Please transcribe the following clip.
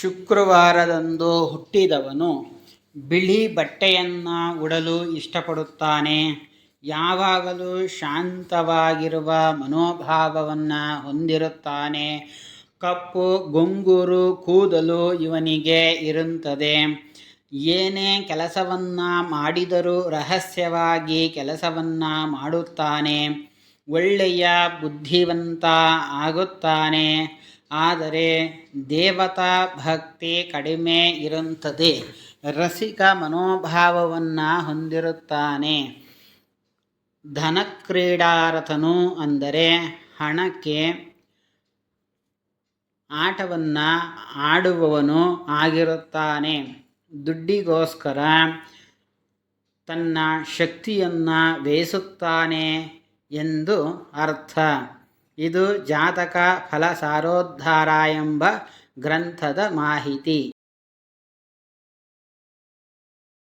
ಶುಕ್ರವಾರದಂದು ಹುಟ್ಟಿದವನು ಬಿಳಿ ಬಟ್ಟೆಯನ್ನು ಉಡಲು ಇಷ್ಟಪಡುತ್ತಾನೆ. ಯಾವಾಗಲೂ ಶಾಂತವಾಗಿರುವ ಮನೋಭಾವವನ್ನು ಹೊಂದಿರುತ್ತಾನೆ. ಕಪ್ಪು, ಗುಂಗುರು, ಕೂದಲು ಇವನಿಗೆ ಇರುತ್ತದೆ. ಏನೇ ಕೆಲಸವನ್ನು ಮಾಡಿದರೂ ರಹಸ್ಯವಾಗಿ ಕೆಲಸವನ್ನು ಮಾಡುತ್ತಾನೆ. ಒಳ್ಳೆಯ, ಬುದ್ಧಿವಂತ ಆಗುತ್ತಾನೆ. ಆದರೆ ದೇವತಾ ಭಕ್ತಿ ಕಡಿಮೆ ಇರುತ್ತದೆ. ರಸಿಕ ಮನೋಭಾವವನ್ನು ಹೊಂದಿರುತ್ತಾನೆ. ಧನಕ್ರೀಡಾರಥನು ಅಂದರೆ ಹಣಕ್ಕೆ ಆಟವನ್ನು ಆಡುವವನು ಆಗಿರುತ್ತಾನೆ. ದುಡ್ಡಿಗೋಸ್ಕರ ತನ್ನ ಶಕ್ತಿಯನ್ನು ವೇಸುತ್ತಾನೆ ಎಂದು ಅರ್ಥ. ಇದು ಜಾತಕ ಫಲಸಾರೋದ್ಧಾರ ಎಂಬ ಗ್ರಂಥದ ಮಾಹಿತಿ.